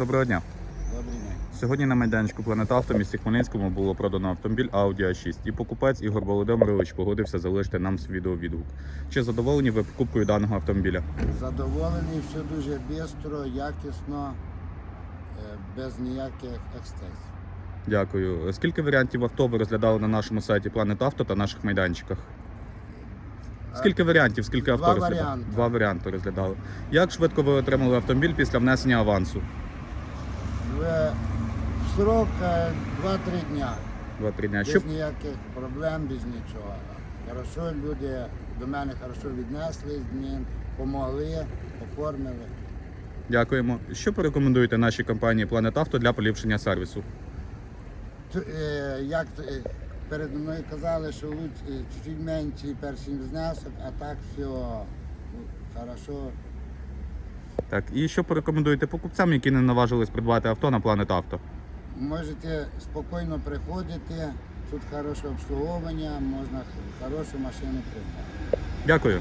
Доброго дня. Добрий день. Сьогодні на майданчику Планета Авто в місті Хмельницькому було продано автомобіль Audi A6 і покупець Ігор Володимирович погодився залишити нам свій відеовідгук. Чи задоволені ви покупкою даного автомобіля? Задоволений, все дуже швидко, якісно, е, без ніяких ексцесів. Дякую. Скільки варіантів авто ви розглядали на нашому сайті Планета Авто та наших майданчиках? Скільки варіантів, скільки авто Два розглядали? варіанти. Два варіанти розглядали. Як швидко ви отримали автомобіль після внесення авансу? Срок е, 2-3 дня. Два-три дня. Без Що, ніяких проблем, без нічого. Хорошо, люди до мене хорошо віднесли, мені допомогли, оформили. Дякуємо. Що порекомендуєте нашій компанії Планет Авто для поліпшення сервісу? Т- е, Як е, перед мною казали, що е, чуть-чуть менший перший знесок, а так все ну, хорошо. Так, і що порекомендуєте покупцям, які не наважились придбати авто на Планет Авто? Можете спокійно приходити, тут хороше обслуговування, можна хорошу машину придбати. Дякую.